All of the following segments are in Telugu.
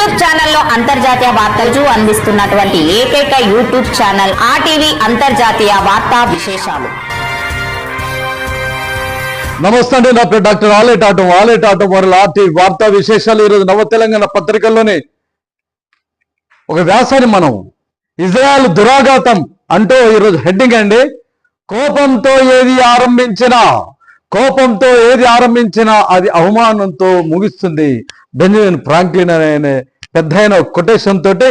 యూట్యూబ్ ఛానల్లో అంతర్జాతీయ వార్తలు అందిస్తున్నటువంటి ఏకైక యూట్యూబ్ ఛానల్ ఆర్టీవీ అంతర్జాతీయ వార్తా విశేషాలు. నమస్తే అండి నా పేరు డాక్టర్ ఆలేట్ ఆటం ఆలేట్ ఆటం వారి ఆర్టీ వార్తా విశేషాలు ఈరోజు నవ తెలంగాణ పత్రికల్లోనే ఒక వ్యాసాన్ని మనం ఇజ్రాయల్ దురాఘాతం అంటూ ఈరోజు హెడ్డింగ్ అండి. కోపంతో ఏది ఆరంభించినా కోపంతో ఏది ఆరంభించినా అది అవమానంతో ముగిస్తుంది. బెంజమిన్ ఫ్రాంక్లిన్ అనే పెద్ద అయిన కొటేషన్ తోటి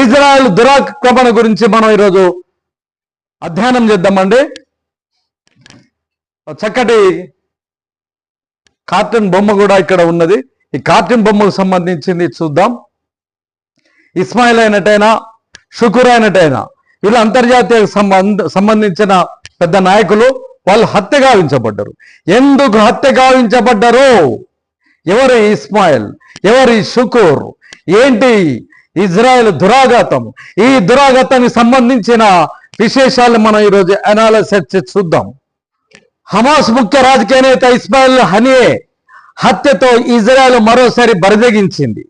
ఇజ్రాయల్ దురాక్రమణ గురించి మనం ఈరోజు అధ్యయనం చేద్దామండి. చక్కటి కార్టూన్ బొమ్మ కూడా ఇక్కడ ఉన్నది. ఈ కార్టూన్ బొమ్మకు సంబంధించింది చూద్దాం. ఇస్మాయిల్ అయినట్టయినా షుకూర్ అయినట్టయినా వీళ్ళు అంతర్జాతీయ సంబంధ సంబంధించిన పెద్ద నాయకులు వాళ్ళు హత్య గావించబడ్డారు. ఎందుకు హత్య గావించబడ్డారు? ఎవరు ఇస్మాయిల్? ఎవరి షుకూర్? ఏంటి ఇజ్రాయెల్ దురాఘాతం? ఈ దురాఘాతానికి సంబంధించిన విశేషాలు మనం ఈరోజు అనాలసిస్ చూద్దాం. హమాస్ ముఖ్య రాజకీయ నేత ఇస్మాయిల్ హనియే హత్యతో ఇజ్రాయెల్ మరోసారి బరిదగించింది.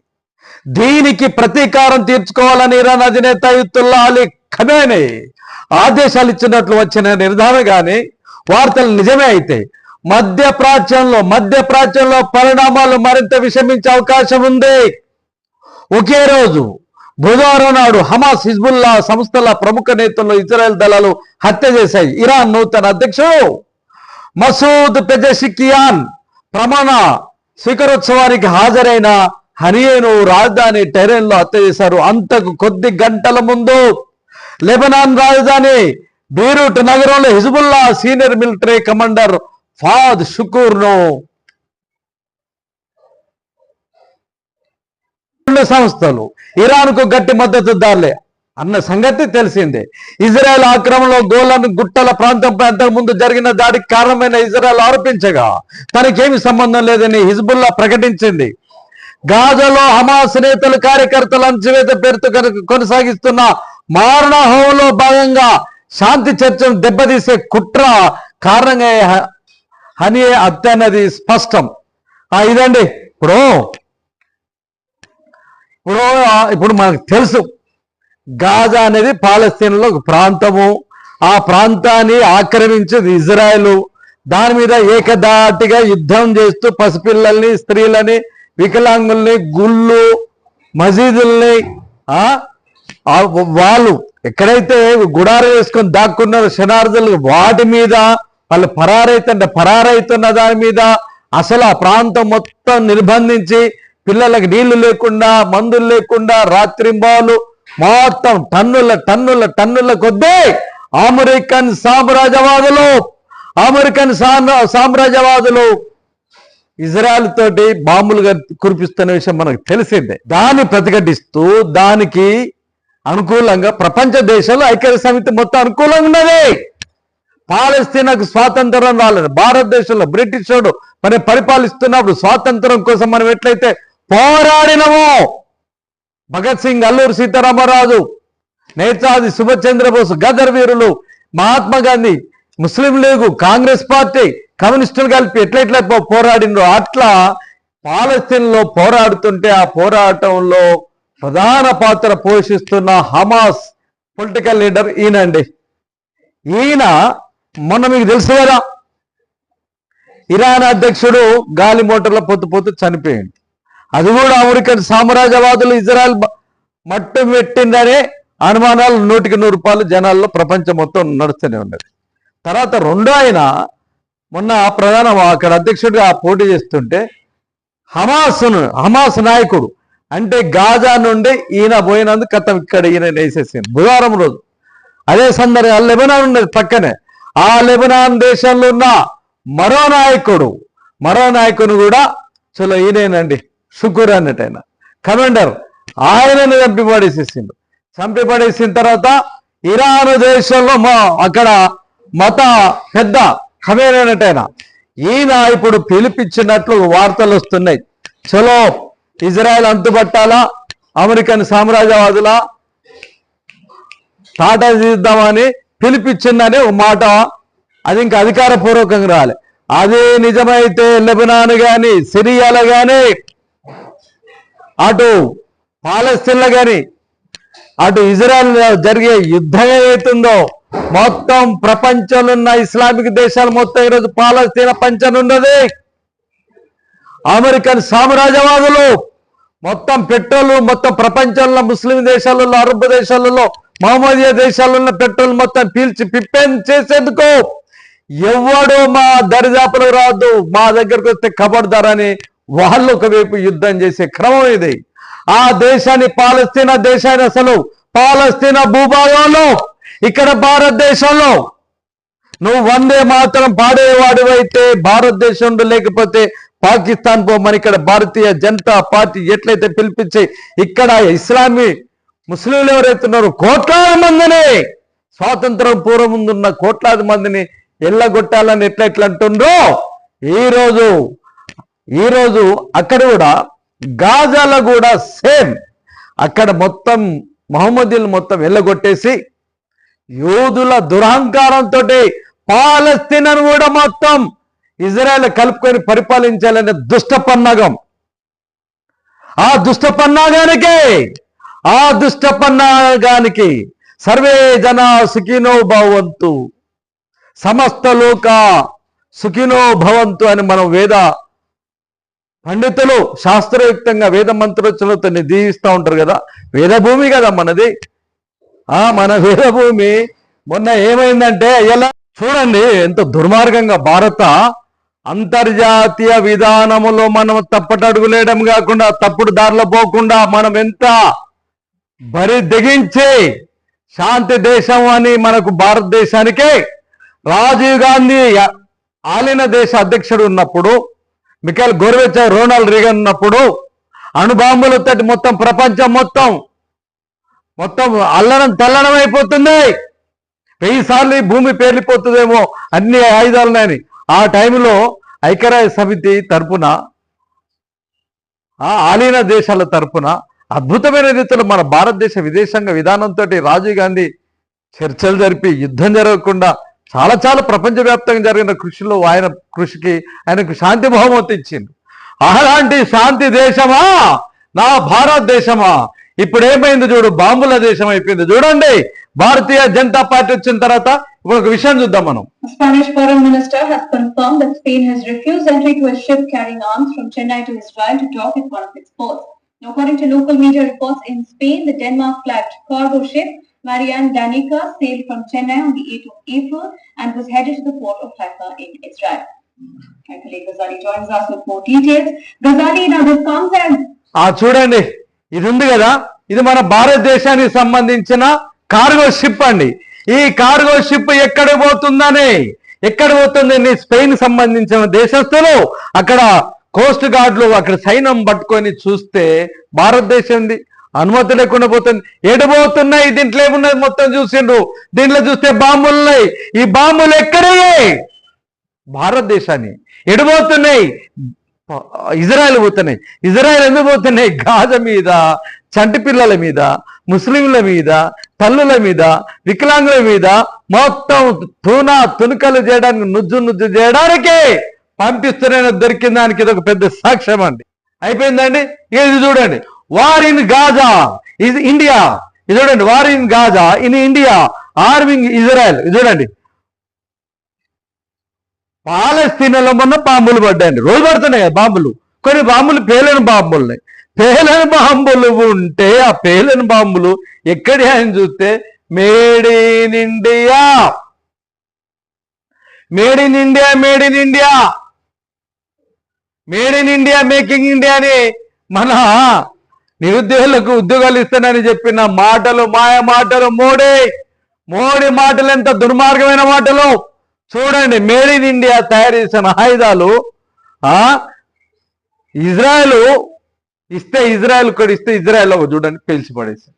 దీనికి ప్రతీకారం తీర్చుకోవాలని ఇరాన్ అధినేత యుత్తుల్లా అలీ ఖమేనే ఆదేశాలు ఇచ్చినట్లు వచ్చిన నిర్ధారణ కానీ వార్తలు నిజమే అయితే మధ్య ప్రాచ్యంలో మధ్య ప్రాచ్యంలో పరిణామాలు మరింత విషమించే అవకాశం ఉంది. ఒకే రోజు బుధవారం నాడు హమాస్ హిజ్బుల్లా సంస్థల ప్రముఖ నేతలు ఇజ్రాయెల్ దళాలు హత్య చేశాయి. ఇరాన్ నూతన అధ్యక్షుడు మసూద్ పెజషికియాన్ ప్రమాణ స్వీకారోత్సవానికి హాజరైన హనియేను రాజధాని టెరెన్లో హత్య చేశారు. అంతకు కొద్ది గంటల ముందు లెబనాన్ రాజధాని బీరూట్ నగరంలో Hezbollah senior military commander Fuad షుకూర్ను. సంస్థలు. ఇరాన్కు గట్టి మద్దతుదారులే అన్న సంగతి తెలిసిందే. ఇజ్రాయెల్ ఆక్రమణలో గోలన్ గుట్టల ప్రాంతంపై అంతకుముందు జరిగిన దాడికి కారణమైన ఇజ్రాయెల్ ఆరోపించగా తనకేమి సంబంధం లేదని హిజ్బుల్లా ప్రకటించింది. గాజాలో హమాస్ నేతలు కార్యకర్తల అంచువేత పేరుతో కొనసాగిస్తున్న మారణ హోంలో భాగంగా శాంతి చర్చను దెబ్బతీసే కుట్ర కారణంగా హనీ హత్య అన్నది స్పష్టం ఇదండి. ఇప్పుడు ఇప్పుడు ఇప్పుడు మనకు తెలుసు. గాజా అనేది పాలస్తీన్లో ఒక ప్రాంతము. ఆ ప్రాంతాన్ని ఆక్రమించింది ఇజ్రాయెల్. దాని మీద ఏకదాటిగా యుద్ధం చేస్తూ పసిపిల్లల్ని స్త్రీలని వికలాంగుల్ని గుళ్ళు మసీదుల్ని వాళ్ళు ఎక్కడైతే గుడారం వేసుకొని దాక్కున్నారో శనార్థులు వాటి మీద వాళ్ళు పరారైతుంటే పరారైతున్న దాని మీద అసలు ఆ ప్రాంతం మొత్తం నిర్బంధించి పిల్లలకు నీళ్ళు లేకుండా మందులు లేకుండా రాత్రింబాలు మొత్తం టన్నుల టన్నుల టన్నుల కొద్దీ అమెరికన్ సామ్రాజ్యవాదులు అమెరికన్ సామ్రా- సామ్రాజ్యవాదులు ఇజ్రాయల్ తోటి బాంబులుగా కురిపిస్తున్న విషయం మనకు తెలిసిందే. దాన్ని ప్రతిఘటిస్తూ దానికి అనుకూలంగా ప్రపంచ దేశాలు ఐక్యత సమితి మొత్తం అనుకూలంగా ఉన్నది. పాలస్తీనాకు స్వాతంత్రం రాలేదు. భారతదేశంలో బ్రిటిష్ వాడు మరి పరిపాలిస్తున్నప్పుడు స్వాతంత్రం కోసం మనం ఎట్లయితే పోరాడినమో? భగత్ సింగ్ అల్లూరు సీతారామరాజు నేతాజీ సుభాష్ చంద్రబోస్ గదర్ వీరులు Mahatma Gandhi Muslim league Congress party కమ్యూనిస్టులు కలిపి ఎట్లెట్లా పో- పోరాడినో అట్లా పాలస్తీన్లో పోరాడుతుంటే ఆ పోరాటంలో ప్రధాన పాత్ర పోషిస్తున్న హమాస్ పొలిటికల్ లీడర్ ఈయనండి. ఈయన మొన్న మీకు తెలుసు కదా ఇరాన్ అధ్యక్షుడు గాలి మోటార్ల పొత్తు పొత్తు చనిపోయింది అది కూడా అమెరికన్ సామ్రాజ్యవాదులు ఇజ్రాయల్ మట్టం మట్టు పెట్టిందనే అనుమానాలు నూటికి నూరు రూపాయలు జనాల్లో ప్రపంచం మొత్తం నడుస్తూనే ఉన్నది. తర్వాత రెండో ఆయన మొన్న ప్రధాన అక్కడ అధ్యక్షుడిగా పోటీ చేస్తుంటే హమాస్ హమాస్ నాయకుడు అంటే గాజా నుండి ఈయన పోయినందుకు కథ ఇక్కడ ఈయన వేసేసింది బుధవారం రోజు. అదే సందర్భంగా లెబనాన్ ఉన్నది పక్కనే. ఆ లెబనాన్ దేశంలో ఉన్న మరో నాయకుడు మరో నాయకుని కూడా చలో ఈయనేనండి సుకూర్ అన్నట్టు ఆయన కమాండర్ ఆయనను చంపి పడేసేసిండు చంపి పడేసిన తర్వాత ఇరాన్ దేశంలో మా- అక్కడ మత పెద్ద ఖమేన్ ఆయన ఈయన ఇప్పుడు పిలిపించినట్లు వార్తలు వస్తున్నాయి. చలో ఇజ్రాయెల్ అంతుపట్టాలా అమెరికన్ సామ్రాజ్యవాదుల టాటా తీద్దామని పిలిపించిందనే ఒక మాట. అది ఇంకా అధికారపూర్వకంగా రాలి. అదే నిజమైతే లెబనాన్ గాని సిరియాలో కానీ అటు పాలస్తీన్లో కానీ అటు ఇజ్రాయల్ జరిగే యుద్ధం ఏదైతుందో మొత్తం ప్రపంచంలో ఉన్న ఇస్లామిక్ దేశాలు మొత్తం ఈరోజు పాలస్తీన పంచనున్నది. అమెరికన్ సామ్రాజ్యవాదులు మొత్తం పెట్రోల్ మొత్తం ప్రపంచంలో ముస్లిం దేశాలలో అరబ్ దేశాలలో మహమ్మదీయ ఉన్న పెట్రోల్ మొత్తం పీల్చి పిప్పేం చేసేందుకు? ఎవడో మా దరిదాపులు రాదు మా దగ్గరకు వస్తే కబడతారని వాళ్ళు ఒకవైపు యుద్ధం చేసే క్రమం ఇది. ఆ దేశాన్ని పాలస్తీనా దేశాన్ని అసలు పాలస్తీనా భూభాగంలో ఇక్కడ భారతదేశంలో. నువ్వు వందే మాత్రం పాడేవాడివైతే భారతదేశంలో లేకపోతే పాకిస్తాన్ పోమని ఇక్కడ భారతీయ జనతా పార్టీ ఎట్లయితే పిలిపించి ఇక్కడ ఇస్లామీ ముస్లింలు ఎవరైతే ఉన్నారో కోట్లాది మందిని స్వాతంత్రం పూర్వం ముందున్న కోట్లాది మందిని ఎల్లగొట్టాలని ఎట్లా ఎట్లా అంటుండ్రో ఈరోజు ఈరోజు అక్కడ కూడా గాజాలో కూడా సేమ్. అక్కడ మొత్తం మహమ్మదీలు మొత్తం వెళ్ళగొట్టేసి యూదుల దురహంకారంతో పాలస్తీనను కూడా మొత్తం ఇజ్రాయెల్ కలుపుకొని పరిపాలించాలనే దుష్ట పన్నాగం. ఆ దుష్ట పన్నాగానికే ఆ దుష్టపన్నాగానికి సర్వే జన సుఖినో భవంతు. సమస్త లోక సుఖినో భవంతు అని మనం వేద పండితులు శాస్త్రయుక్తంగా వేద మంత్రోచ్చలతో దీవిస్తూ ఉంటారు కదా. వేదభూమి కదా మనది. ఆ మన వేదభూమి మొన్న ఏమైందంటే ఎలా చూడండి ఎంత దుర్మార్గంగా భారత అంతర్జాతీయ విధానములో మనం తప్పటడుగులేయడం కాకుండా తప్పుడు దారిలో పోకుండా మనం ఎంత బరి దిగించే శాంతి దేశం అని మనకు భారతదేశానికి రాజీవ్ గాంధీ ఆలిన దేశ అధ్యక్షుడు ఉన్నప్పుడు మిఖాల్ గోర్వెచ్చ రోనాల్డ్ రీగన్ ఉన్నప్పుడు అణుబాంబులతో మొత్తం ప్రపంచం మొత్తం మొత్తం అల్లడం తల్లడం అయిపోతుంది. వెయ్యి సార్లు ఈ భూమి పేలిపోతుందేమో అన్ని ఆయుధాలున్నాయని. ఆ టైంలో ఐక్యరాజ్య సమితి తరపున ఆలీన దేశాల తరపున అద్భుతమైన రీతిలో మన భారతదేశ విదేశాంగ విధానంతో రాజీవ్ గాంధీ చర్చలు జరిపి యుద్ధం జరగకుండా చాలా చాలా ప్రపంచవ్యాప్తంగా జరిగిన కృషిలో ఆయన కృషికి ఆయనకు శాంతి బహుమతి ఇచ్చింది అలాంటి శాంతి దేశమా? నా భారతదేశమా ఇప్పుడు ఏమైంది చూడు బాంబుల దేశం అయిపోయింది. చూడండి భారతీయ జనతా పార్టీ వచ్చిన తర్వాత ఇప్పుడు ఒక విషయం చూద్దాం మనం. Spanish foreign minister minister has confirmed that Spain has refused entry to a ship carrying arms from Chennai to Israel to dock at one of its ports. According to local media reports in Spain, the Denmark-flagged cargo ship Marianne Danica sailed from Chennai on the 8th of April and was headed to the port of Haifa in Israel. My colleague Ghazali joins us with more details. Ghazali, now this comes as ఆ చూడండి ఇది ఉంది కదా ఇది మన భారతదేశానికి సంబంధించిన కార్గో షిప్ అండి ఈ కార్గో షిప్ ఎక్కడ పోతుందని ఎక్కడ పోతుంది స్పెయిన్ సంబంధించిన దేశస్తులు అక్కడ కోస్ట్ గార్డ్లు అక్కడ సైన్యం పట్టుకొని చూస్తే భారతదేశంది అనుమతి లేకుండా పోతుంది. ఎడబోతున్నాయి దీంట్లో ఏమున్నది మొత్తం చూసిండ్రు. దీంట్లో చూస్తే బాంబులున్నాయి ఈ బాంబులు ఎక్కడయ్యాయి భారతదేశాన్ని. ఎడబోతున్నాయి ఇజ్రాయెల్ పోతున్నాయి. ఇజ్రాయెల్ ఎందుకు పోతున్నాయి? గాజ మీద చంటి పిల్లల మీద ముస్లింల మీద తల్లుల మీద వికలాంగుల మీద మొత్తం తూనా తునుకలు చేయడానికి నుజ్జు నుజ్జు చేయడానికే పంపిస్తున్న దొరికిన దానికి ఇది ఒక పెద్ద సాక్ష్యం అండి. అయిపోయిందండి? ఇది చూడండి. వార్ ఇన్ గాజా ఇది ఇండియా ఇది చూడండి. War in Gaza in India arming Israel ఇది చూడండి. పాలస్తీనాలో మొన్న బాంబులు పడ్డాయండి. రోజు పడుతున్నాయి కదా బాంబులు. కొన్ని బాంబులు పేలని బాంబులు ఉన్నాయి పేలని బాంబులు ఉంటే ఆ పేలని బాంబులు ఎక్కడి అని చూస్తే made in India. Made in India made in India. Made in India making India అని మన నిరుద్యోగులకు ఉద్యోగాలు ఇస్తానని చెప్పిన మాటలు మాయ మాటలు మోడీ మోడీ మాటలు ఎంత దుర్మార్గమైన మాటలు. చూడండి మేడ్ ఇన్ ఇండియా తయారు చేసిన ఆయుధాలు ఆ ఇజ్రాయెల్ ఇస్తే ఇజ్రాయెల్ కూడా ఇస్తే ఇజ్రాయెల్ చూడండి పేల్చి పడేసి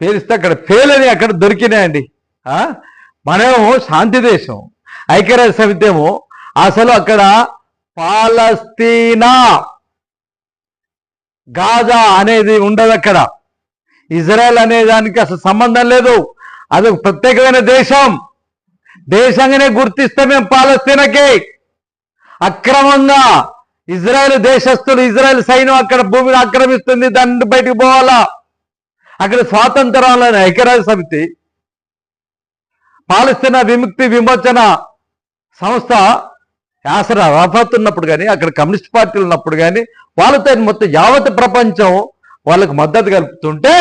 పేలిస్తే అక్కడ ఫెయిల్ అని అక్కడ దొరికినాయండి. మనము మనమేమో శాంతి దేశం ఐక్యరాజ్య సమితి ఏమో అసలు అక్కడ పాలస్తీనా. గాజా అనేది ఉండదు అక్కడ. ఇజ్రాయెల్ అనే దానికి అసలు సంబంధం లేదు. అది ఒక ప్రత్యేకమైన దేశం. దేశంగానే గుర్తిస్తే మేము పాలస్తీనకి. అక్రమంగా ఇజ్రాయెల్ దేశస్తులు ఇజ్రాయెల్ సైన్యం అక్కడ భూమిని ఆక్రమిస్తుంది దాన్ని బయటికి పోవాలా? అక్కడ స్వాతంత్రాలైన ఐక్యరాజ్య సమితి పాలస్తీనా విముక్తి విమోచన సంస్థ యాసర అరాఫాత్ ఉన్నప్పుడు కానీ అక్కడ కమ్యూనిస్ట్ పార్టీలు ఉన్నప్పుడు కానీ వాళ్ళతో మొత్తం యావత్ ప్రపంచం వాళ్ళకు మద్దతు కలుపుతుంటే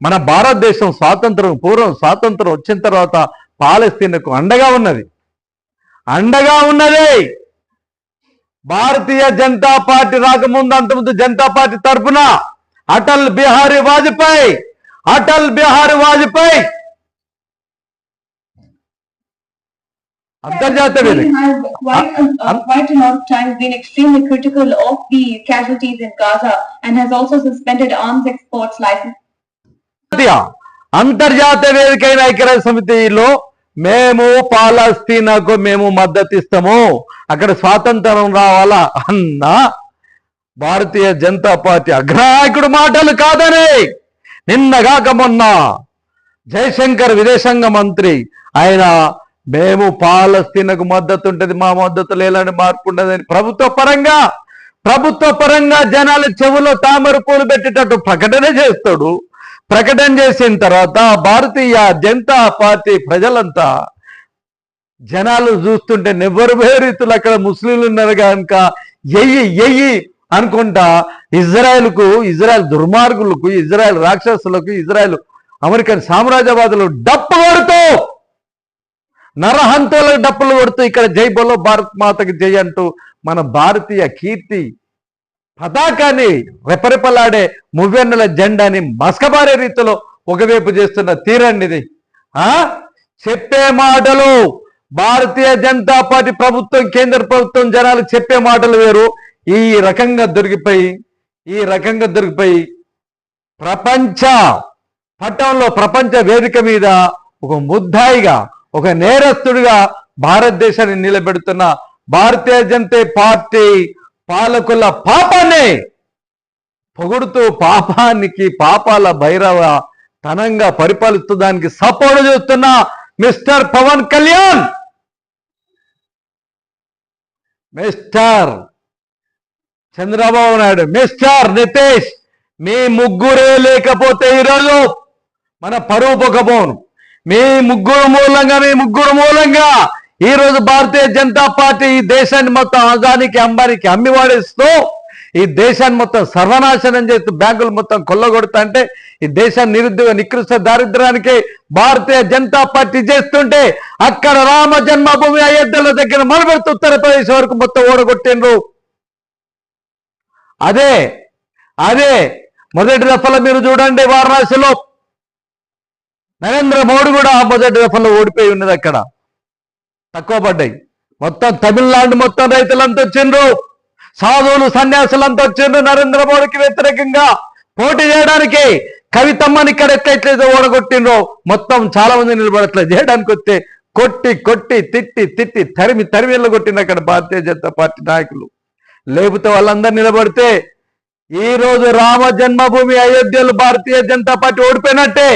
మన భారతదేశం స్వాతంత్రం పూర్వం స్వాతంత్రం వచ్చిన తర్వాత పాలస్తీన్కు అండగా ఉన్నది. అండగా ఉన్నది! భారతీయ జనతా పార్టీ రాకముందు అంతకుముందు జనతా పార్టీ తరఫున అటల్ బిహారీ వాజ్పేయి అటల్ బిహారీ వాజ్పేయి అంతర్జాతీయ వేదిక have quite a, uh, quite a lot of times been extremely critical of the casualties in Gaza and has also suspended arms exports license. అంతర్జాతీయ వేదికైన ఐక్యరాజ్య సమితిలో మేము పాలస్తీనాకు మేము మద్దతు ఇస్తాము అక్కడ స్వాతంత్రం రావాలా అన్న భారతీయ జనతా పార్టీ అగ్రనాయకుడు మాటలు కాదని నిన్నగాక మొన్న జయశంకర్ విదేశాంగ మంత్రి ఆయన మేము పాలస్తీనకు మద్దతు ఉంటుంది మా మద్దతు లేదని మార్పు ఉండదని ప్రభుత్వ పరంగా ప్రభుత్వ పరంగా జనాల చెవులో తామర పూలు పెట్టేటట్టు ప్రకటన చేస్తాడు. ప్రకటన చేసిన తర్వాత భారతీయ జనతా పార్టీ ప్రజలంతా జనాలు చూస్తుంటే నెవ్వరు రీతులు అక్కడ ముస్లింలు ఉన్నారు కనుక ఎయ్యి ఎయ్యి అనుకుంటా ఇజ్రాయెల్కు ఇజ్రాయెల్ దుర్మార్గులకు ఇజ్రాయెల్ రాక్షసులకు ఇజ్రాయెల్ అమెరికన్ సామ్రాజ్యవాదులు డప్పు కొడుతూ నరహంతులకు డప్పులు కొడుతూ ఇక్కడ జై బలో భారత్ మాతకి జై అంటూ మన భారతీయ కీర్తి పతాకాన్ని రెపరెపలాడే మువ్వెన్నెల జెండాని మస్కబారే రీతిలో ఒకవైపు చేస్తున్న తీరండి ఇది. ఆ? చెప్పే మాటలు. భారతీయ జనతా పార్టీ ప్రభుత్వం కేంద్ర ప్రభుత్వం జనాలు చెప్పే మాటలు వేరు. ఈ రకంగా దొరికిపోయి ఈ రకంగా దొరికిపోయి ప్రపంచ పట్టణంలో ప్రపంచ వేదిక మీద ఒక ముద్దాయిగా ఒక నేరస్తుడిగా భారతదేశాన్ని నిలబెడుతున్న భారతీయ జనతా పార్టీ పాలకుల పాపాన్ని పొగుడుతూ పాపానికి పాపాల భైరవ తనంగా పరిపాలిస్తూ దానికి సపోర్ట్ చేస్తున్న mister Pawan Kalyan! Mister Chandrababu Naidu mister Nitesh మీ ముగ్గురే లేకపోతే ఈరోజు మన పరువు పొగబోను. మీ ముగ్గురు మూలంగా మీ ముగ్గురు మూలంగా ఈ రోజు భారతీయ జనతా పార్టీ ఈ దేశాన్ని మొత్తం అదానికి అంబానికి అమ్మి వాడేస్తూ ఈ దేశాన్ని మొత్తం సర్వనాశనం చేస్తూ బ్యాంకులు మొత్తం కొల్లగొడతా అంటే ఈ దేశాన్ని నిరుద్యోగ నికృష్ట దారిద్ర్యానికి భారతీయ జనతా పార్టీ చేస్తుంటే అక్కడ రామ జన్మభూమి అయోధ్యల దగ్గర మనబెడుతూ ఉత్తరప్రదేశ్ వరకు మొత్తం ఓడగొట్టిండ్రు. అదే అదే మొదటి దఫలో మీరు చూడండి వారణాసిలో నరేంద్ర మోడీ కూడా మొదటి దఫలో ఓడిపోయి ఉన్నది అక్కడ. తక్కువ పడ్డాయి. మొత్తం తమిళనాడు మొత్తం రైతులంతా వచ్చిండ్రు. సాధువులు సన్యాసులంతా వచ్చిండ్రు నరేంద్ర మోడీకి వ్యతిరేకంగా. పోటీ చేయడానికి కవితమ్మని ఇక్కడ ఎట్లయితే ఓడగొట్టిండ్రో మొత్తం చాలా మంది నిలబడట్లేదు. చేయడానికి వస్తే కొట్టి కొట్టి తిట్టి తిట్టి తరిమి తరిమిళ్ళు కొట్టింది అక్కడ భారతీయ జనతా పార్టీ నాయకులు. లేకపోతే వాళ్ళందరూ నిలబడితే ఈ రోజు రామ జన్మభూమి అయోధ్యలు భారతీయ జనతా పార్టీ ఓడిపోయినట్టే.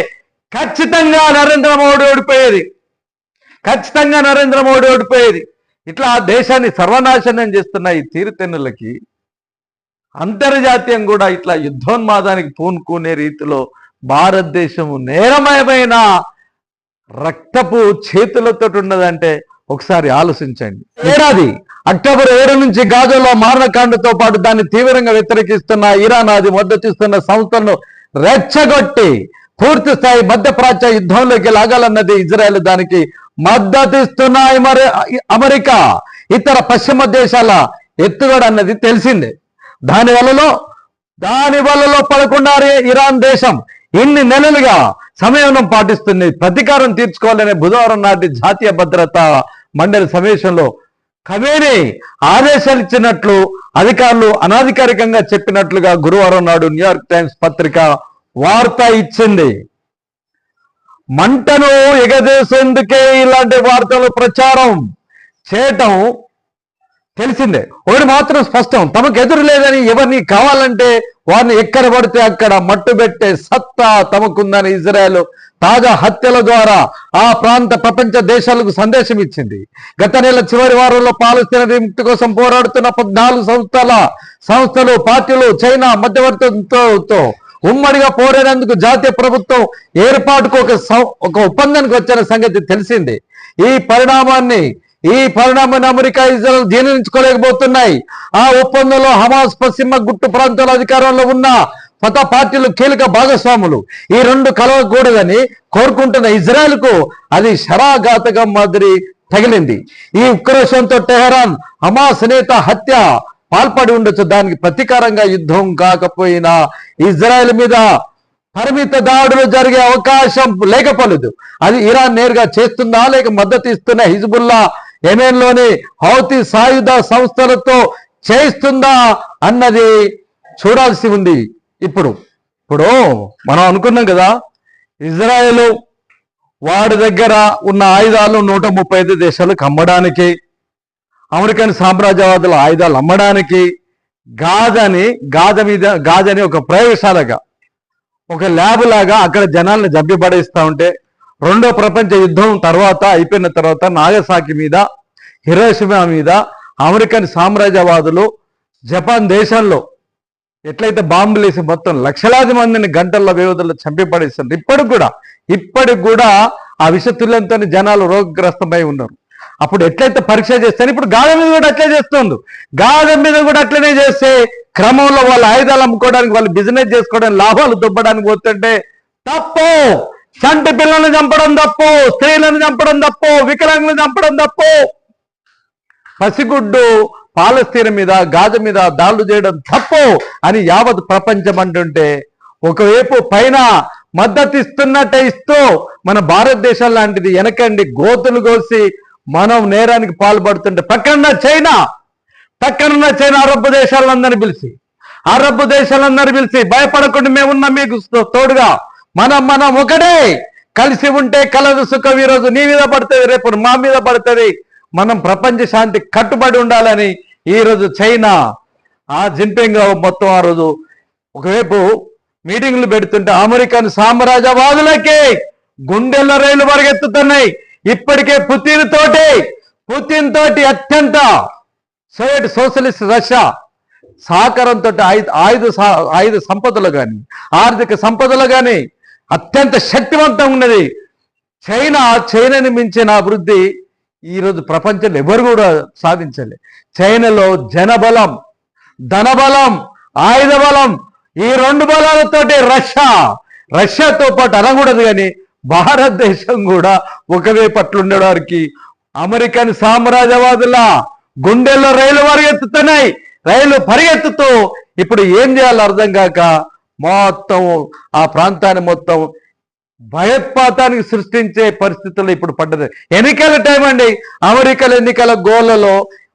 ఖచ్చితంగా నరేంద్ర మోడీ ఓడిపోయేది. ఖచ్చితంగా నరేంద్ర మోడీ ఓడిపోయేది. ఇట్లా ఆ దేశాన్ని సర్వనాశనం చేస్తున్న ఈ తీరుతెన్నులకి అంతర్జాతీయం కూడా ఇట్లా యుద్ధోన్మాదానికి పూనుకునే రీతిలో భారతదేశము నేరమయమైన రక్తపు చేతులతో ఉన్నదంటే ఒకసారి ఆలోచించండి. ఏడాది అక్టోబర్ ఏడు నుంచి గాజాలో మారణకాండతో పాటు దాన్ని తీవ్రంగా వ్యతిరేకిస్తున్న ఇరాన్ అది మద్దతిస్తున్న సంస్థలను రెచ్చగొట్టి పూర్తి స్థాయి మధ్యప్రాచ్య యుద్ధంలోకి లాగాలన్నది ఇజ్రాయెల్ దానికి మద్దతిస్తున్నాయి మరి అమెరికా. ఇతర పశ్చిమ దేశాల ఎత్తుగడ అన్నది తెలిసిందే. దాని వలలో దాని వలలో పడకుండా ఇరాన్ దేశం ఇన్ని నెలలుగా సమయం పాటిస్తుంది. ప్రతీకారం తీర్చుకోవాలనే బుధవారం నాటి జాతీయ భద్రత మండలి సమావేశంలో కమేని ఆదేశాలు ఇచ్చినట్లు అధికారులు అనధికారికంగా చెప్పినట్లుగా గురువారం నాడు న్యూయార్క్ టైమ్స్ పత్రిక వార్త ఇచ్చింది. మంటను ఎగదేసేందుకే ఇలాంటి వార్తలు ప్రచారం చేయటం తెలిసిందే. ఒకటి మాత్రం స్పష్టం తమకు ఎదురు లేదని ఎవరిని కావాలంటే వారిని ఎక్కడ పడితే అక్కడ మట్టుబెట్టే సత్తా తమకుందని ఇజ్రాయెల్ తాజా హత్యల ద్వారా ఆ ప్రాంత ప్రపంచ దేశాలకు సందేశం ఇచ్చింది. గత నెల చివరి వారంలో పాలస్తీన విముక్తి కోసం పోరాడుతున్న పద్నాలుగు సంస్థల సంస్థలు పార్టీలు చైనా మధ్యవర్తితో ఉమ్మడిగా పోరాడేందుకు జాతీయ ప్రభుత్వం ఏర్పాటుకు ఒక ఒక ఒప్పందానికి వచ్చిన సంగతి తెలిసింది. ఈ పరిణామాన్ని ఈ పరిణామాన్ని అమెరికా ఇజ్రాయల్ జీర్ణించుకోలేకపోతున్నాయి. ఆ ఒప్పందంలో హమాస్ పశ్చిమ గుట్టు ప్రాంతాల అధికారంలో ఉన్న ఫతా పార్టీలు కీలక భాగస్వాములు. ఈ రెండు కలవకూడదని కోరుకుంటున్న ఇజ్రాయెల్కు అది శరాఘాతకం మాదిరి తగిలింది. ఈ ఉక్రోషంతో టెహరాన్ హమాస్ నేత హత్య పాల్పడి ఉండొచ్చు. దానికి ప్రతీకారంగా యుద్ధం కాకపోయినా ఇజ్రాయెల్ మీద పరిమిత దాడులు జరిగే అవకాశం లేకపోలేదు. అది ఇరాన్ నేరుగా చేస్తుందా లేక మద్దతు ఇస్తున్న హిజ్బుల్లా యెమెన్లోని హౌతి సాయుధ సంస్థలతో చేయిస్తుందా అన్నది చూడాల్సి ఉంది ఇప్పుడు. ఇప్పుడు మనం అనుకున్నాం కదా ఇజ్రాయెల్ వాడి దగ్గర ఉన్న ఆయుధాలు నూట ముప్పై ఐదు దేశాలకు అమ్మడానికి అమెరికన్ సామ్రాజ్యవాదుల ఆయుధాలు అమ్మడానికి గాజని గాజ మీద గాజని ఒక ప్రయోగశాలగా ఒక ల్యాబ్ లాగా అక్కడ జనాల్ని జబ్బిపడేస్తూ ఉంటే రెండో ప్రపంచ యుద్ధం తర్వాత అయిపోయిన తర్వాత నాగసాకి మీద హిరోషిమా మీద అమెరికన్ సామ్రాజ్యవాదులు జపాన్ దేశంలో ఎట్లయితే బాంబులు వేసి మొత్తం లక్షలాది మందిని గంటల్లో వ్యవధిలో చంపి ఇప్పటికి కూడా ఇప్పటికి కూడా ఆ విషతుల్యంతో జనాలు రోగగ్రస్తమై ఉన్నారు. అప్పుడు ఎట్లయితే పరీక్ష చేస్తాను ఇప్పుడు గాఢ మీద కూడా అట్లే చేస్తుంది. గాఢ మీద కూడా అట్లనే చేస్తే క్రమంలో వాళ్ళు ఆయుధాలు అమ్ముకోవడానికి వాళ్ళు బిజినెస్ చేసుకోవడానికి లాభాలు దుబ్బడానికి పోతుంటే తప్పు చంటి పిల్లల్ని చంపడం తప్పు స్త్రీలను చంపడం తప్పు వికలాంగులను చంపడం తప్పు పసిగుడ్డు పాలస్తీన మీద గాజ మీద దాడులు చేయడం తప్పు అని యావత్ ప్రపంచం అంటుంటే ఒకవైపు పైన మద్దతు ఇస్తున్నట్టే ఇస్తూ మన భారతదేశం లాంటిది వెనకండి గోతులు కోసి మనం నేరానికి పాల్పడుతుంటే పక్కన చైనా పక్కనున్న చైనా అరబ్ దేశాలందరినీ పిలిచి అరబ్ దేశాలందరినీ పిలిచి భయపడకుండా మేమున్నాం మీకు తోడుగా. మనం మనం ఒకటే. కలిసి ఉంటే కలదు సుఖం ఈరోజు నీ మీద పడుతుంది రేపు మా మీద పడుతుంది. మనం ప్రపంచ శాంతి కట్టుబడి ఉండాలని ఈ రోజు చైనా ఆ జిన్పింగ్ మొత్తం ఆ రోజు ఒకవైపు మీటింగ్లు పెడుతుంటే అమెరికన్ సామ్రాజ్యవాదులకి గుండెల రైలు పరిగెత్తుతున్నాయి. ఇప్పటికే పుతిన్ తోటి పుతిన్ తోటి అత్యంత సోవియట్ సోషలిస్ట్ రష్యా సహకారంతో ఆయుధ ఆయుధ సా- ఆయుధ సంపదలు కానీ ఆర్థిక సంపదలు కానీ అత్యంత శక్తివంతంగా ఉన్నది. చైనా చైనాని మించిన అభివృద్ధి ఈరోజు ప్రపంచంలో ఎవరు కూడా సాధించలే. చైనాలో జనబలం ధనబలం ఆయుధ బలం ఈ రెండు బలాలతోటి రష్యా. రష్యాతో పాటు అనకూడదు కానీ భారతదేశం కూడా ఒకవైపు అట్లుండడానికి అమెరికన్ సామ్రాజ్యవాదుల గుండెల్లో రైలు పరిగెత్తుతున్నాయి రైలు పరిగెత్తుతూ ఇప్పుడు ఏం చేయాలో అర్థం కాక మొత్తం ఆ ప్రాంతాన్ని మొత్తం భయోత్పాతానికి సృష్టించే పరిస్థితుల్లో ఇప్పుడు పడ్డది. ఎన్నికల టైం అండి. అమెరికల ఎన్నికల గోళ్ళలో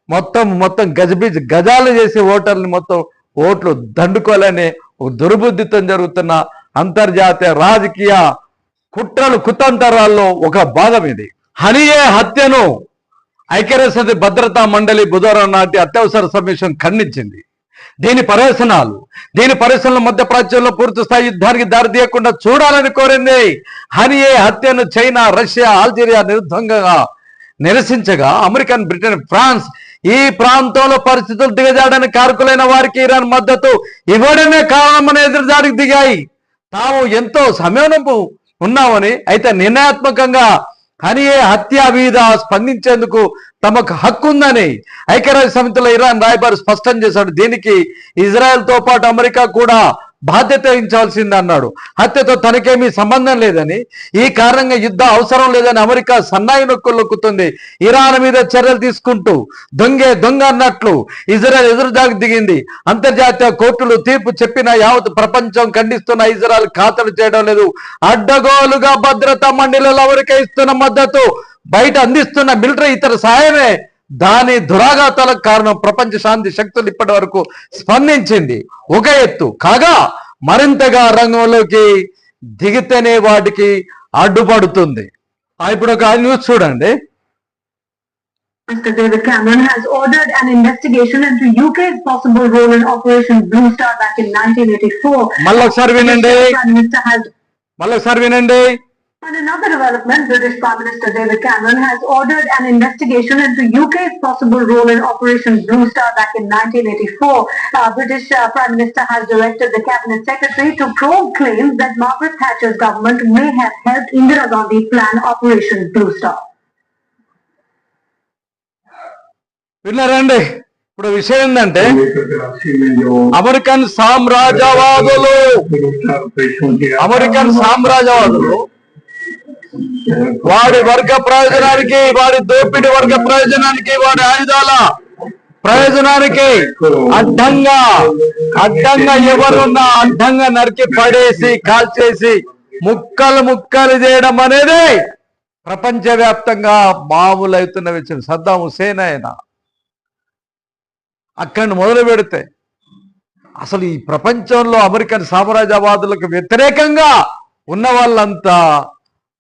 మొత్తం మొత్తం గజబిజ్ గజాలు చేసే ఓటర్ని మొత్తం ఓట్లు దండుకోవాలనే ఒక దుర్బుద్ధితో జరుగుతున్న అంతర్జాతీయ రాజకీయ కుట్రలు కుతంతరాల్లో ఒక భాగం ఇది. హనియే హత్యను ఐక్యరాజ్యసమితి భద్రతా మండలి బుధవారం నాటి అత్యవసర సమావేశం ఖండించింది. దీని పర్యవసనాలు దీని పరిశ్రమల మధ్యప్రాచ్యంలో పూర్తి స్థాయి యుద్ధానికి దారితీయకుండా చూడాలని కోరింది. హనియే హత్యను చైనా రష్యా ఆల్జీరియా నిరుద్ధంగా నిరసించగా అమెరికన్ బ్రిటన్ ఫ్రాన్స్ ఈ ప్రాంతంలో పరిస్థితులు దిగజాడని కారకులైన వారికి ఇరాన్ మద్దతు ఇవ్వడమే కావాలని ఎదురుదాడికి దిగాయి. తాము ఎంతో సమయంపు ఉన్నామని అయితే నిర్ణయాత్మకంగా హనియే హత్య మీద స్పందించేందుకు తమకు హక్కు ఉందని ఐక్యరాజ్య సమితిలో ఇరాన్ రాయబారి స్పష్టం చేశాడు. దీనికి ఇజ్రాయెల్తో పాటు అమెరికా కూడా బాధ్యత వహించాల్సింది అన్నాడు. హత్యతో తనకేమీ సంబంధం లేదని ఈ కారణంగా యుద్ధ అవసరం లేదని అమెరికా సన్నాయి నొక్కులొక్కుతుంది ఇరాన్ మీద చర్యలు తీసుకుంటూ దొంగే దొంగ అన్నట్లు ఇజ్రాయెల్ ఎదురుదాకు దిగింది. అంతర్జాతీయ కోర్టులు తీర్పు చెప్పిన యావత్ ప్రపంచం ఖండిస్తున్న ఇజ్రాయెల్ ఖాతరు చేయడం లేదు. అడ్డగోలుగా భద్రతా మండలిలో అమెరికా ఇస్తున్న మద్దతు బయట అందిస్తున్న మిలిటరీ ఇతర సహాయమే దాని దురాఘాతాలకు కారణం ప్రపంచ శాంతి శక్తులు ఇప్పటి వరకు స్పందించింది ఒక ఎత్తు కాగా మరింతగా రంగంలోకి దిగితేనే వాటికి అడ్డుపడుతుంది ఇప్పుడు ఒక న్యూస్ చూడండి Mr. David Cameron has ordered an investigation into UK's possible role in Operation Blue Star back in 1984. మళ్ళీ ఒకసారి వినండి Prime Minister has మళ్ళీ ఒకసారి వినండి On another development, British Prime Minister David Cameron has ordered an investigation into UK's possible role in Operation Blue Star back in 1984. Uh, British uh, Prime Minister has directed the Cabinet Secretary to probe claims that Margaret Thatcher's government may have helped Indira Gandhi plan Operation Blue Star. ఇప్పుడు విషయం ఏంటంటే అమెరికన్ సామ్రాజ్యవాదులు అమెరికన్ సామ్రాజ్యవాదులు వాడి వర్గ ప్రయోజనానికి వాడి దోపిడి వర్గ ప్రయోజనానికి వాడి ఆయుధాల ప్రయోజనానికి అడ్డంగా అడ్డంగా ఎవరున్నా అడ్డంగా నరికి పడేసి కాల్చేసి ముక్కలు ముక్కలు చేయడం అనేది ప్రపంచవ్యాప్తంగా మామూలవుతున్న విషయం. సద్దాం హుసేన్ ఆయన అక్కడిని మొదలు పెడితే అసలు ఈ ప్రపంచంలో అమెరికన్ సామ్రాజ్యవాదులకు వ్యతిరేకంగా ఉన్న వాళ్ళంతా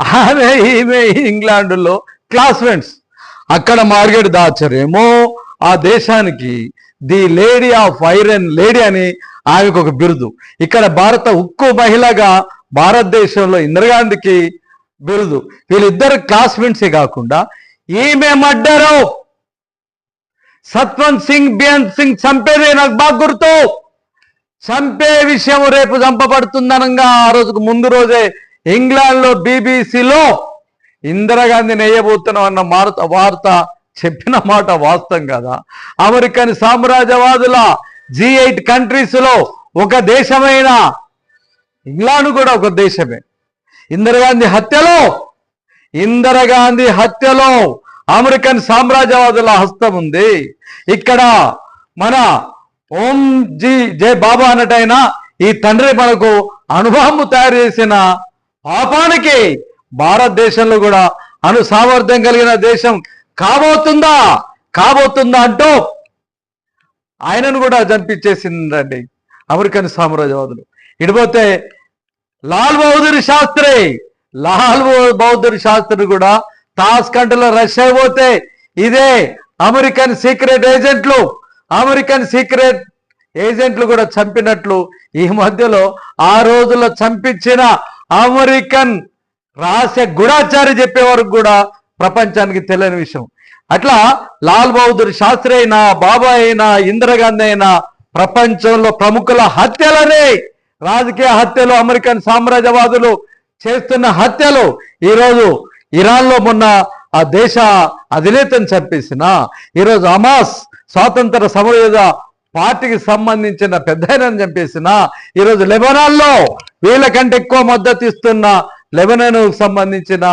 ఆమె ఈమె ఇంగ్లాండ్లో క్లాస్ ఫ్రెండ్స్ అక్కడ మార్గరెట్ దాచరేమో ఏమో ఆ దేశానికి the lady of iron lady అని ఆమెకు ఒక బిరుదు. ఇక్కడ భారత ఉక్కు మహిళగా భారతదేశంలో ఇందిరాగాంధీకి బిరుదు. వీళ్ళిద్దరు క్లాస్మేట్సే కాకుండా ఈమె మడ్డరు. సత్వంత్ సింగ్ బియన్ సింగ్ చంపేదే నాకు బాగా గుర్తు. చంపే విషయం రేపు చంపబడుతుందనంగా ఆ రోజుకు ముందు రోజే ఇంగ్లాండ్లో బీబీసీలో ఇందిరాగాంధీ నేయబోతున్నాం అన్న వార్త వార్త చెప్పిన మాట వాస్తవం కదా? అమెరికన్ సామ్రాజ్యవాదుల జీ ఎయిట్ కంట్రీస్లో ఒక దేశమైన ఇంగ్లాండ్ కూడా ఒక దేశమే. ఇందిరాగాంధీ హత్యలో ఇందిరాగాంధీ హత్యలో అమెరికన్ సామ్రాజ్యవాదుల హస్తం ఉంది. ఇక్కడ మన ఓం జీ జై బాబా అన్నటైన ఈ తండ్రి మనకు అనుభవము తయారు చేసిన పాపానికి భారతదేశంలో కూడా అను సామర్థ్యం కలిగిన దేశం కాబోతుందా? కాబోతుందా అంటూ ఆయనను కూడా చంపించేసిందండి అమెరికన్ సామ్రాజ్యవాదులు. ఇడిపోతే లాల్ బహదూర్ శాస్త్రి లాల్ బహదూర్ శాస్త్రి కూడా తాస్కంటలో రష్ అయిపోతే ఇదే అమెరికన్ సీక్రెట్ ఏజెంట్లు అమెరికన్ సీక్రెట్ ఏజెంట్లు కూడా చంపినట్లు ఈ మధ్యలో ఆ రోజుల్లో చంపించిన అమెరికన్ రహస్య గుడాచారి చెప్పే వరకు కూడా ప్రపంచానికి తెలియని విషయం. అట్లా లాల్ బహదూర్ శాస్త్రి అయినా బాబా అయినా ఇందిరాగాంధీ అయినా ప్రపంచంలో ప్రముఖుల హత్యలనే రాజకీయ హత్యలు అమెరికన్ సామ్రాజ్యవాదులు చేస్తున్న హత్యలు ఈరోజు ఇరాన్లో మొన్న ఆ దేశ అధినేతను చంపేసిన. ఈరోజు అమాస్ స్వాతంత్ర సమరయోధ పార్టీకి సంబంధించిన పెద్దయనని చంపేసిన ఈరోజు లెబనాన్లో వీళ్ళకంటే ఎక్కువ మద్దతు ఇస్తున్న లెబనాన్ సంబంధించిన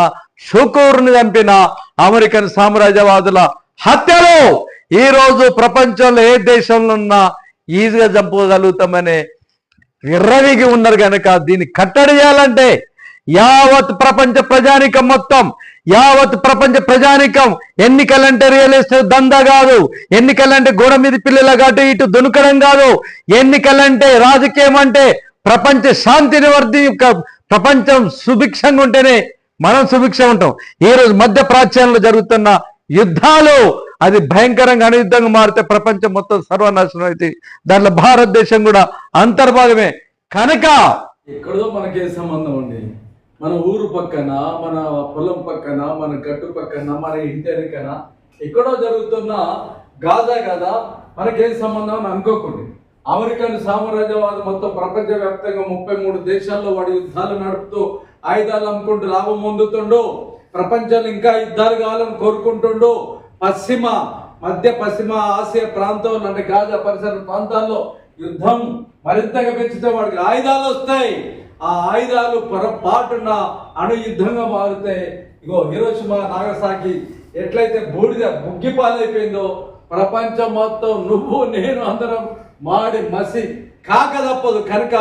షుకూర్ని చంపిన అమెరికన్ సామ్రాజ్యవాదుల హత్యలు ఈ రోజు ప్రపంచంలో ఏ దేశంలో ఉన్నా ఈజీగా చంపగలుగుతామనే విర్రవిగి ఉన్నారు కనుక దీన్ని కట్టడి చేయాలంటే యావత్ ప్రపంచ ప్రజానికం మొత్తం యావత్ ప్రపంచ ప్రజానికం ఎన్నికలంటే రియల్ ఎస్టేట్ దందా కాదు. ఎన్నికలంటే గోడ మీద పిల్లల అటు ఇటు దునకడం కాదు. ఎన్నికలంటే రాజకీయం అంటే ప్రపంచ శాంతిని వర్ధి ప్రపంచం సుభిక్షంగా ఉంటేనే మనం సుభిక్షం ఉంటాం. ఈరోజు రోజు మధ్య ప్రాచ్యంలో జరుగుతున్న యుద్ధాలు అది భయంకరంగా అనుయుద్ధంగా మారితే ప్రపంచం మొత్తం సర్వనాశనం అయితే దాంట్లో భారతదేశం కూడా అంతర్భాగమే. కనుక ఎక్కడో మనకే సంబంధం అండి. మన ఊరు పక్కన మన పొలం పక్కన మన గట్టు పక్కన మన ఇంటి వెనకన ఎక్కడో జరుగుతున్న గాజా కదా మనకేం సంబంధం అని అనుకోకండి. అమెరికన్ సామ్రాజ్యవాదం మొత్తం ప్రపంచ వ్యాప్తంగా ముప్పై మూడు దేశాల్లో వాడి యుద్ధాలు నడుపుతూ ఆయుధాలు అమ్ముకుంటూ లాభం పొందుతుండు. ప్రపంచంలో ఇంకా యుద్ధాలు కావాలని కోరుకుంటుండు. పశ్చిమ మధ్య పశ్చిమ ఆసియా ప్రాంతంలో అంటే గాజా పరిసర ప్రాంతాల్లో యుద్ధం మరింతగా పెంచితే వాడికి ఆయుధాలు వస్తాయి. ఆ ఆయుధాలు పొరపాటున అణు యుద్ధంగా మారితే ఇగో హిరోషిమా నాగసాకి ఎట్లయితే బూడిద ముగ్గిపాలైపోయిందో ప్రపంచం మొత్తం నువ్వు నేను అందరం మాడి మసి కాక తప్పదు కనుక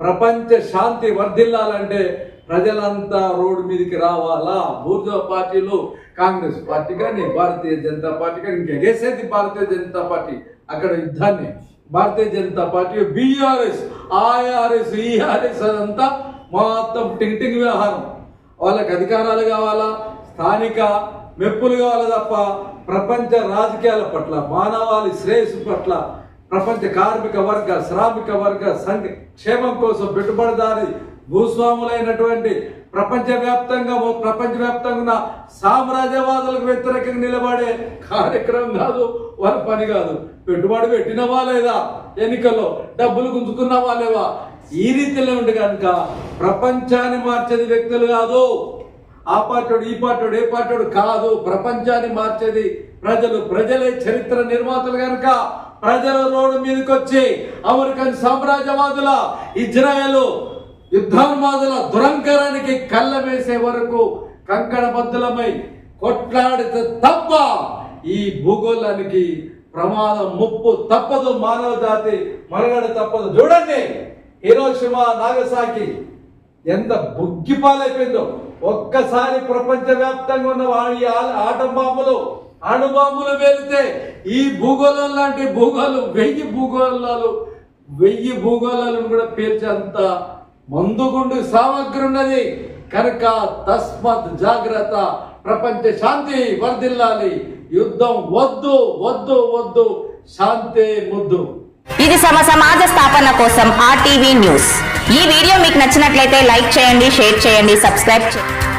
ప్రపంచ శాంతి వర్ధిల్లాలంటే ప్రజలంతా రోడ్డు మీదకి రావాలా? బూర్జా పార్టీలు కాంగ్రెస్ పార్టీ కానీ భారతీయ జనతా పార్టీ కానీ ఇంకా ఎగేసేది భారతీయ జనతా పార్టీ అక్కడ యుద్ధాన్ని? Bharatiya Janata Party BRS IRS ERS అదంతా మొత్తం టింగ్ టింగ్ వ్యవహారం. వాళ్ళకి అధికారాలు కావాలా? స్థానిక మెప్పులు కావాలి తప్ప ప్రపంచ రాజకీయాల పట్ల మానవాళి శ్రేయస్సు పట్ల ప్రపంచ కార్మిక వర్గ శ్రామిక వర్గ సంఘ క్షేమం కోసం పెట్టుబడిదారి భూస్వాములైనటువంటి ప్రపంచవ్యాప్తంగా ప్రపంచవ్యాప్తంగా ఉన్న సామ్రాజ్యవాదులకు వ్యతిరేకంగా నిలబడే కార్యక్రమం కాదు వాళ్ళ పని కాదు. పెట్టుబడి పెట్టినవా లేదా? ఎన్నికల్లో డబ్బులు గుంజుకున్నావా లేవా? ఈ రీతిలో ఉండి కనుక ప్రపంచాన్ని మార్చేది వ్యక్తులు కాదు. ఆ పార్టీడు ఈ పార్టీడు ఏ పార్టీడు కాదు. ప్రపంచాన్ని మార్చేది ప్రజలు. ప్రజలే చరిత్ర నిర్మాతలు కనుక ప్రజల రోడ్డు మీదకి వచ్చి అమెరికన్ సామ్రాజ్యవాదుల ఇజ్రాయెల్ యుద్ధోన్మాదుల దురంకరానికి కళ్ళ వేసే వరకు కంకణబద్ధులమై కొట్లాడితే తప్ప ఈ భూగోళానికి ప్రమాదం ముప్పు తప్పదు మానవ జాతి మరగడ తప్పదు. చూడండి హిరోషిమా నాగసాకి ఎంత బుగ్గిపాలైపోయిందో. ఒక్కసారి ప్రపంచవ్యాప్తంగా ఉన్న వాడి ఆటం బాంబులు అణుబాంబులు వెళితే ఈ భూగోళం లాంటి భూగోళం వెయ్యి భూగోళాలు వెయ్యి భూగోళాలను కూడా పేర్చేంత మందుగుండు సామగ్రి ఉన్నది కనుక తస్మత్ జాగ్రత్త. ప్రపంచ శాంతి వర్ధిల్లాలి. యుద్ధం వద్దు వద్దు వద్దు. శాంతే ముద్దు. ఇది సమ సమాజ స్థాపన కోసం ఆర్టీవీ న్యూస్. ఈ వీడియో మీకు నచ్చినట్లయితే లైక్ చేయండి షేర్ చేయండి సబ్స్క్రైబ్ చేయండి.